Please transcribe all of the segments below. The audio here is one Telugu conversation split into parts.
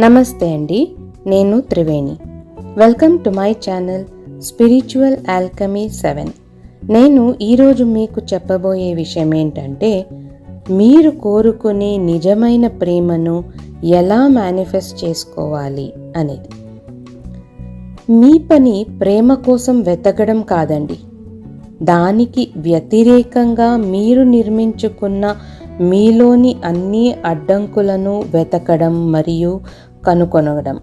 నమస్తే అండి నేను Triveni. Welcome to my channel spiritual alchemy seven నేను ఈరోజు మీకు చెప్పబోయే విషయం ఏంటంటే మీరు కోరుకునే నిజమైన ప్రేమను ఎలా మేనిఫెస్ట్ చేసుకోవాలి అనేది. మీ పని ప్రేమ కోసం వెతకడం కాదండి. దానికి వ్యతిరేకంగా మీరు నిర్మించుకున్న మీలోని అన్ని అడ్డంకులను వెతకడం మరియు కనుకొనడం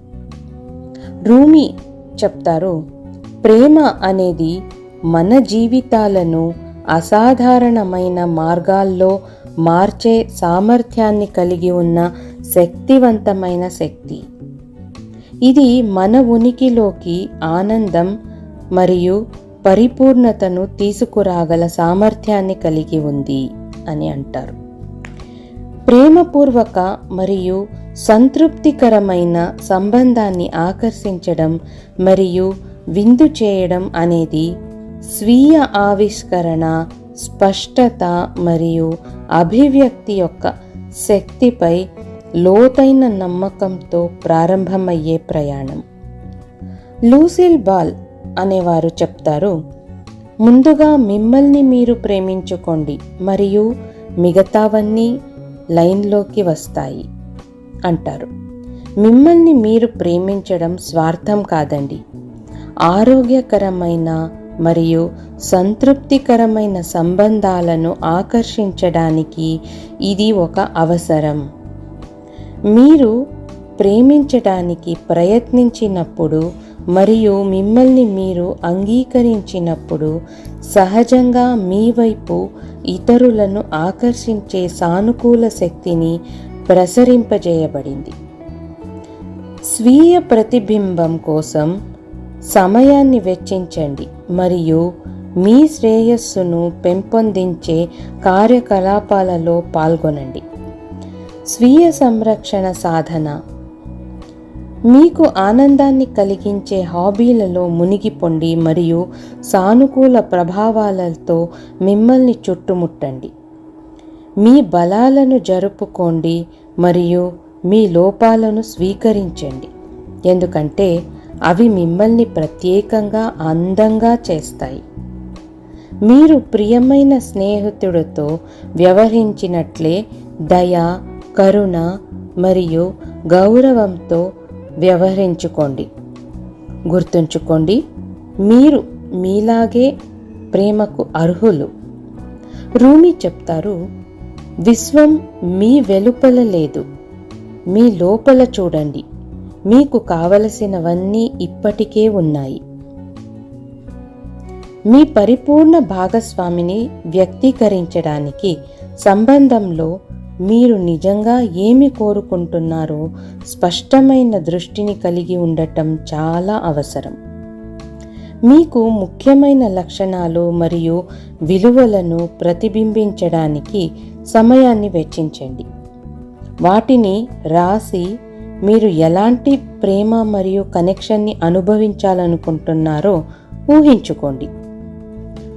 రూమి చెప్తారు ప్రేమ అనేది మన జీవితాలను అసాధారణమైన మార్గాల్లో మార్చే సామర్థ్యాన్ని కలిగి ఉన్న శక్తివంతమైన శక్తి. ఇది మన ఉనికిలోకి ఆనందం మరియు పరిపూర్ణతను తీసుకురాగల సామర్థ్యాన్ని కలిగి ఉంది అని అంటారు. ప్రేమపూర్వక మరియు సంతృప్తికరమైన సంబంధాన్ని ఆకర్షించడం మరియు విందు చేయడం అనేది స్వీయ ఆవిష్కరణ స్పష్టత మరియు అభివ్యక్తి యొక్క శక్తిపై లోతైన నమ్మకంతో ప్రారంభమయ్యే ప్రయాణం. లూసిల్ బాల్ అనేవారు చెప్తారు ముందుగా మిమ్మల్ని మీరు ప్రేమించుకోండి మరియు మిగతావన్నీ లైన్లోకి వస్తాయి. అంటారు. మిమ్మల్ని మీరు ప్రేమించడం స్వార్థం కాదండి. ఆరోగ్యకరమైన మరియు సంతృప్తికరమైన సంబంధాలను ఆకర్షించడానికి ఇది ఒక అవసరం. మీరు ప్రేమించడానికి ప్రయత్నించినప్పుడు మరియు మిమ్మల్ని మీరు అంగీకరించినప్పుడు సహజంగా మీ వైపు ఇతరులను ఆకర్షించే సానుకూల శక్తిని ప్రసరింపజేయబడింది. స్వీయ ప్రతిబింబం కోసం సమయాన్ని వెచ్చించండి మరియు మీ శ్రేయస్సును పెంపొందించే కార్యకలాపాలలో పాల్గొనండి. స్వీయ సంరక్షణ సాధన. మీకు ఆనందాన్ని కలిగించే హాబీలలో మునిగిపోండి మరియు సానుకూల ప్రభావాలతో మిమ్మల్ని చుట్టుముట్టండి. మీ బలాలను జరుపుకోండి మరియు మీ లోపాలను స్వీకరించండి. ఎందుకంటే అవి మిమ్మల్ని ప్రత్యేకంగా అందంగా చేస్తాయి. మీరు ప్రియమైన స్నేహితుడితో వ్యవహరించినట్లే దయ కరుణ మరియు గౌరవంతో వ్యవహరించుకోండి. గుర్తుంచుకోండి మీరు మీలాగే ప్రేమకు అర్హులు. రూమి చెప్తారు విశ్వం మీ వెలుపల లేదు. మీ లోపల చూడండి. మీకు కావలసినవన్నీ ఇప్పటికే ఉన్నాయి. మీ పరిపూర్ణ భాగస్వామిని వ్యక్తీకరించడానికి సంబంధంలో మీరు నిజంగా ఏమి కోరుకుంటున్నారో స్పష్టమైన దృష్టిని కలిగి ఉండటం చాలా అవసరం. మీకు ముఖ్యమైన లక్షణాలు మరియు విలువలను ప్రతిబింబించడానికి సమయాన్ని వెచ్చించండి. వాటిని రాసి మీరు ఎలాంటి ప్రేమ మరియు కనెక్షన్ని అనుభవించాలనుకుంటున్నారో ఊహించుకోండి.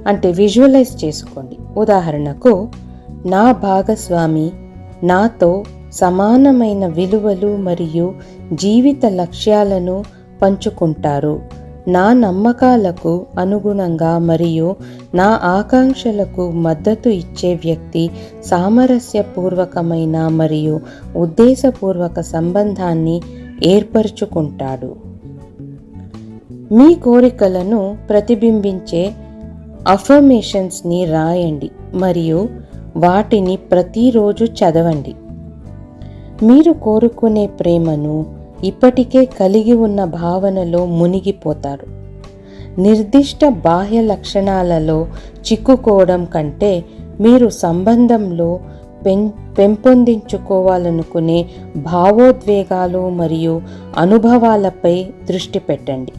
అంటే విజువలైజ్ చేసుకోండి. ఉదాహరణకు నా భాగస్వామి నాతో సమానమైన విలువలు మరియు జీవిత లక్ష్యాలను పంచుకుంటారు. నా నమ్మకాలకు అనుగుణంగా మరియు నా ఆకాంక్షలకు మద్దతు ఇచ్చే వ్యక్తి సామరస్యపూర్వకమైన మరియు ఉద్దేశపూర్వక సంబంధాన్ని ఏర్పరచుకుంటాడు. మీ కోరికలను ప్రతిబింబించే అఫర్మేషన్స్ని రాయండి మరియు వాటిని ప్రతిరోజు చదవండి. మీరు కోరుకునే ప్రేమను ఇప్పటికే కలిగి ఉన్న భావనలో మునిగిపోతారు. నిర్దిష్ట బాహ్య లక్షణాలలో చిక్కుకోవడం కంటే మీరు సంబంధంలో పెం పెంపొందించుకోవాలనుకునే భావోద్వేగాలు మరియు అనుభవాలపై దృష్టి పెట్టండి.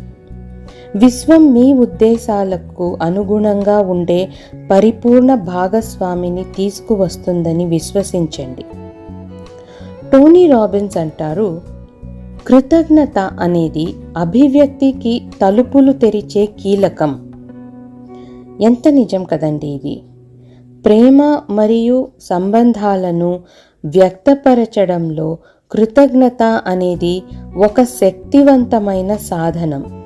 విశ్వం మీ ఉద్దేశాలకు అనుగుణంగా ఉండే పరిపూర్ణ భాగస్వామిని తీసుకువస్తుందని విశ్వసించండి. టోనీ రాబిన్స్ అంటారు కృతజ్ఞత అనేది అభివ్యక్తికి తలుపులు తెరిచే కీలకం. ఎంత నిజం కదండి ఇది? ప్రేమ మరియు సంబంధాలను వ్యక్తపరచడంలో కృతజ్ఞత అనేది ఒక శక్తివంతమైన సాధనం.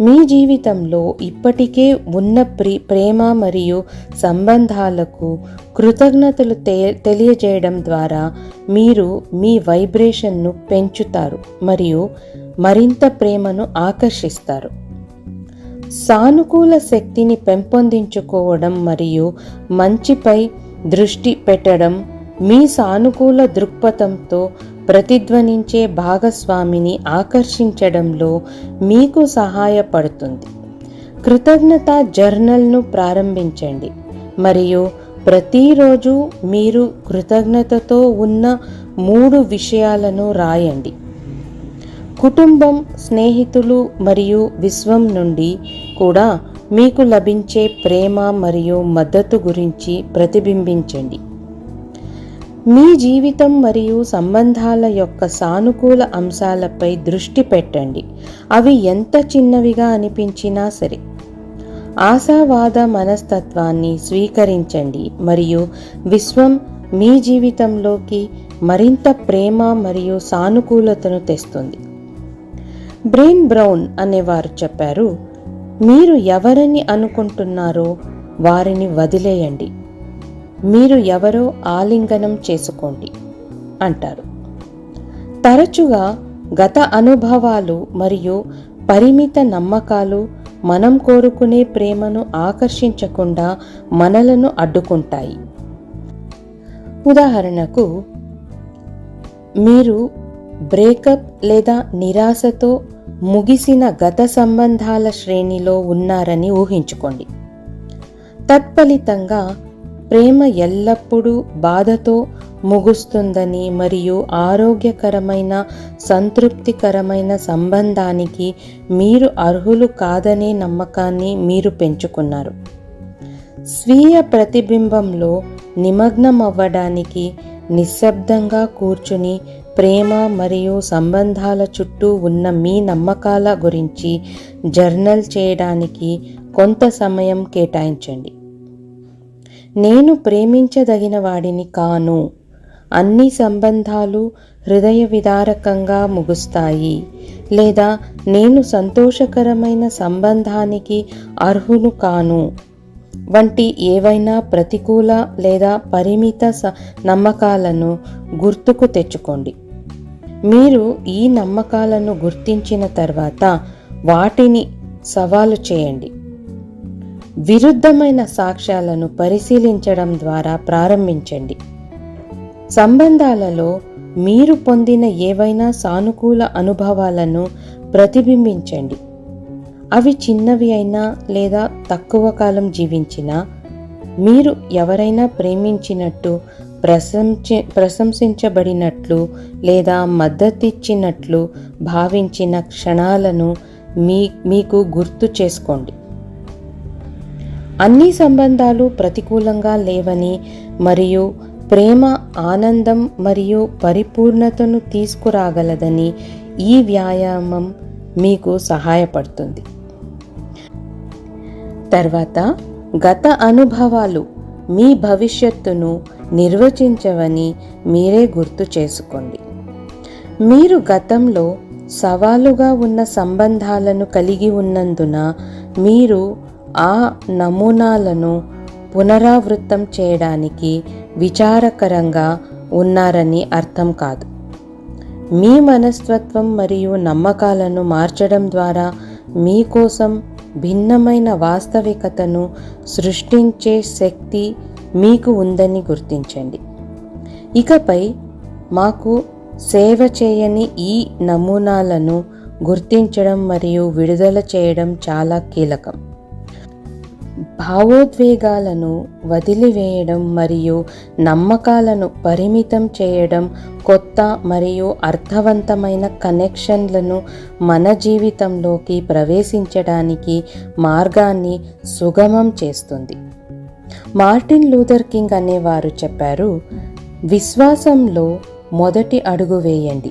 మీ జీవితంలో ఇప్పటికే ఉన్న ప్రి ప్రేమ మరియు సంబంధాలకు కృతజ్ఞతలు తె తెలియజేయడం ద్వారా మీరు మీ వైబ్రేషన్ను పెంచుతారు మరియు మరింత ప్రేమను ఆకర్షిస్తారు. సానుకూల శక్తిని పెంపొందించుకోవడం మరియు మంచిపై దృష్టి పెట్టడం మీ సానుకూల దృక్పథంతో ప్రతిధ్వనించే భాగస్వామిని ఆకర్షించడంలో మీకు సహాయపడుతుంది. కృతజ్ఞత జర్నల్ను ప్రారంభించండి. మరియు ప్రతిరోజు మీరు కృతజ్ఞతతో ఉన్న మూడు విషయాలను రాయండి. కుటుంబం స్నేహితులు మరియు విశ్వం నుండి కూడా మీకు లభించే ప్రేమ మరియు మద్దతు గురించి ప్రతిబింబించండి. మీ జీవితం మరియు సంబంధాల యొక్క సానుకూల అంశాలపై దృష్టి పెట్టండి. అవి ఎంత చిన్నవిగా అనిపించినా సరే. ఆశావాద మనస్తత్వాన్ని స్వీకరించండి మరియు విశ్వం మీ జీవితంలోకి మరింత ప్రేమ మరియు సానుకూలతను తెస్తుంది. బ్రెయిన్ బ్రౌన్ అనేవారు చెప్పారు మీరు ఎవరిని అనుకుంటున్నారో వారిని వదిలేయండి. మీరు ఎవరో ఆలింగనం చేసుకోండి అంటారు. తరచుగా గత అనుభవాలు మరియు పరిమిత నమ్మకాలు మనం కోరుకునే ప్రేమను ఆకర్షించకుండా మనలను అడ్డుకుంటాయి. ఉదాహరణకు మీరు బ్రేకప్ లేదా నిరాశతో ముగిసిన గత సంబంధాల శ్రేణిలో ఉన్నారని ఊహించుకోండి. తత్ఫలితంగా ప్రేమ ఎల్లప్పుడూ బాధతో ముగుస్తుందని మరియు ఆరోగ్యకరమైన సంతృప్తికరమైన సంబంధానికి మీరు అర్హులు కాదనే నమ్మకాన్ని మీరు పెంచుకున్నారు. స్వీయ ప్రతిబింబంలో నిమగ్నం అవ్వడానికి నిశ్శబ్దంగా కూర్చుని ప్రేమ మరియు సంబంధాల చుట్టూ ఉన్న మీ నమ్మకాల గురించి జర్నల్ చేయడానికి కొంత సమయం కేటాయించండి. నేను ప్రేమించదగిన వాడిని కాను. అన్ని సంబంధాలు హృదయ విదారకంగా ముగుస్తాయి. లేదా నేను సంతోషకరమైన సంబంధానికి అర్హును కాను. వంటి ఏవైనా ప్రతికూల లేదా పరిమిత స నమ్మకాలను గుర్తుకు తెచ్చుకోండి. మీరు ఈ నమ్మకాలను గుర్తించిన తర్వాత వాటిని సవాలు చేయండి. విరుద్ధమైన సాక్ష్యాలను పరిశీలించడం ద్వారా ప్రారంభించండి. సంబంధాలలో మీరు పొందిన ఏవైనా సానుకూల అనుభవాలను ప్రతిబింబించండి. అవి చిన్నవి అయినా లేదా తక్కువ కాలం జీవించినా మీరు ఎవరైనా ప్రేమించినట్టు ప్రశంసి ప్రశంసించబడినట్లు లేదా మద్దతిచ్చినట్లు భావించిన క్షణాలను మీ మీకు గుర్తు చేసుకోండి. అన్ని సంబంధాలు ప్రతికూలంగా లేవని మరియు ప్రేమ ఆనందం మరియు పరిపూర్ణతను తీసుకురాగలదని ఈ వ్యాయామం మీకు సహాయపడుతుంది. తర్వాత గత అనుభవాలు మీ భవిష్యత్తును నిర్వచించవని మీరే గుర్తు చేసుకోండి. మీరు గతంలో సవాలుగా ఉన్న సంబంధాలను కలిగి ఉన్నందున మీరు ఆ నమూనాలను పునరావృతం చేయడానికి విచారకరంగా ఉన్నారని అర్థం కాదు. మీ మనస్తత్వం మరియు నమ్మకాలను మార్చడం ద్వారా మీకోసం భిన్నమైన వాస్తవికతను సృష్టించే శక్తి మీకు ఉందని గుర్తించండి. ఇకపై మాకు సేవ చేయని ఈ నమూనాలను గుర్తించడం మరియు విడుదల చేయడం చాలా కీలకం. భావోద్వేగాలను వదిలివేయడం మరియు నమ్మకాలను పరిమితం చేయడం కొత్త మరియు అర్థవంతమైన కనెక్షన్లను మన జీవితంలోకి ప్రవేశించడానికి మార్గాన్ని సుగమం చేస్తుంది. మార్టిన్ లూథర్ కింగ్ అనేవారు చెప్పారు విశ్వాసంలో మొదటి అడుగు వేయండి.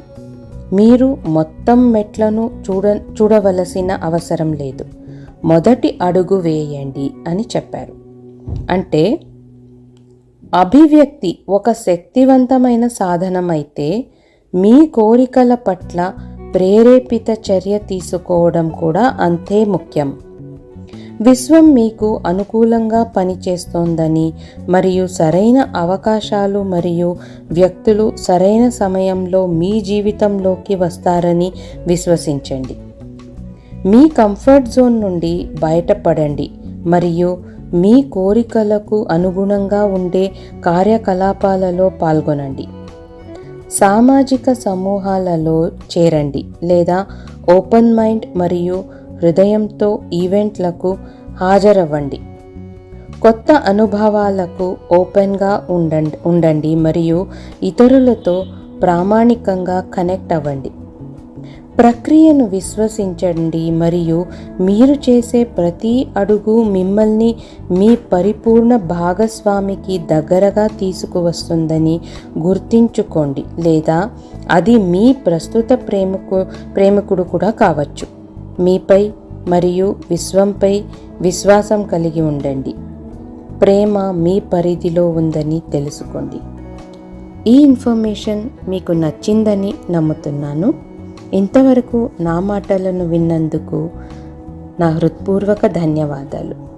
మీరు మొత్తం మెట్లను చూడ చూడవలసిన అవసరం లేదు. మొదటి అడుగు వేయండి అని చెప్పారు. అంటే అభివ్యక్తి ఒక శక్తివంతమైన సాధనమైతే మీ కోరికల పట్ల ప్రేరేపిత చర్య తీసుకోవడం కూడా అంతే ముఖ్యం. విశ్వం మీకు అనుకూలంగా పనిచేస్తోందని మరియు సరైన అవకాశాలు మరియు వ్యక్తులు సరైన సమయంలో మీ జీవితంలోకి వస్తారని విశ్వసించండి. మీ కంఫర్ట్ జోన్ నుండి బయటపడండి. మరియు మీ కోరికలకు అనుగుణంగా ఉండే కార్యకలాపాలలో పాల్గొనండి. సామాజిక సమూహాలలో చేరండి లేదా ఓపెన్ మైండ్ మరియు హృదయంతో ఈవెంట్లకు హాజరవ్వండి. కొత్త అనుభవాలకు ఓపెన్గా ఉండండి ఉండండి మరియు ఇతరులతో ప్రామాణికంగా కనెక్ట్ అవ్వండి. ప్రక్రియను విశ్వసించండి మరియు మీరు చేసే ప్రతి అడుగు మిమ్మల్ని మీ పరిపూర్ణ భాగస్వామికి దగ్గరగా తీసుకువస్తుందని గుర్తించుకోండి లేదా అది మీ ప్రస్తుత ప్రేమకు ప్రేమికుడు కూడా కావచ్చు. మీపై మరియు విశ్వంపై విశ్వాసం కలిగి ఉండండి. ప్రేమ మీ పరిధిలో ఉందని తెలుసుకోండి. ఈ ఇన్ఫర్మేషన్ మీకు నచ్చిందని నమ్ముతున్నాను. ఇంతవరకు నా మాటలను విన్నందుకు నా హృత్పూర్వక ధన్యవాదాలు.